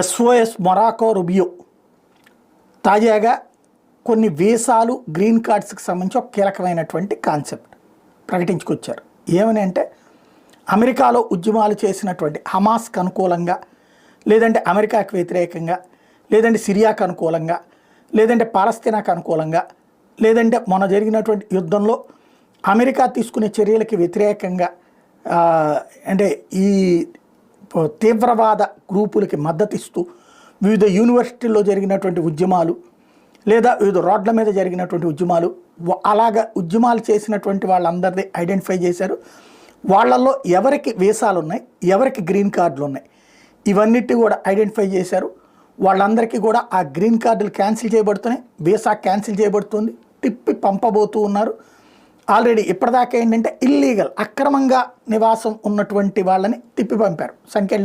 SOS Morocco Rubio తాజాగా కొన్ని వీసాలు గ్రీన్ కార్డ్స్కి సంబంధించి ఒక కీలకమైనటువంటి కాన్సెప్ట్ ప్రకటించుకొచ్చారు. ఏమని అంటే అమెరికాలో ఉద్యమాలు చేసినటువంటి హమాస్కి అనుకూలంగా లేదంటే అమెరికాకు వ్యతిరేకంగా లేదంటే సిరియాకు అనుకూలంగా లేదంటే పాలస్తీనాకు అనుకూలంగా లేదంటే మొన్న జరిగినటువంటి యుద్ధంలో అమెరికా తీసుకునే చర్యలకి వ్యతిరేకంగా అంటే ఈ తీవ్రవాద గ్రూపులకి మద్దతిస్తూ వివిధ యూనివర్సిటీల్లో జరిగినటువంటి ఉద్యమాలు లేదా వివిధ రోడ్ల మీద జరిగినటువంటి ఉద్యమాలు అలాగ అలాగా ఉద్యమాలు చేసినటువంటి వాళ్ళందరినీ ఐడెంటిఫై చేశారు. వాళ్ళల్లో ఎవరికి వీసాలు ఉన్నాయి ఎవరికి గ్రీన్ కార్డులు ఉన్నాయి ఇవన్నిటి కూడా ఐడెంటిఫై చేశారు. వాళ్ళందరికీ కూడా ఆ గ్రీన్ కార్డులు క్యాన్సిల్ చేయబడుతున్నాయి. వీసా క్యాన్సిల్ చేయబడుతుంది. తిప్పి పంపబోతూ ఉన్నారు. ఆల్రెడీ ఇప్పటిదాకా ఏంటంటే ఇల్లీగల్ అక్రమంగా నివాసం ఉన్నటువంటి వాళ్ళని తిప్పి పంపారు. సంఖ్యలు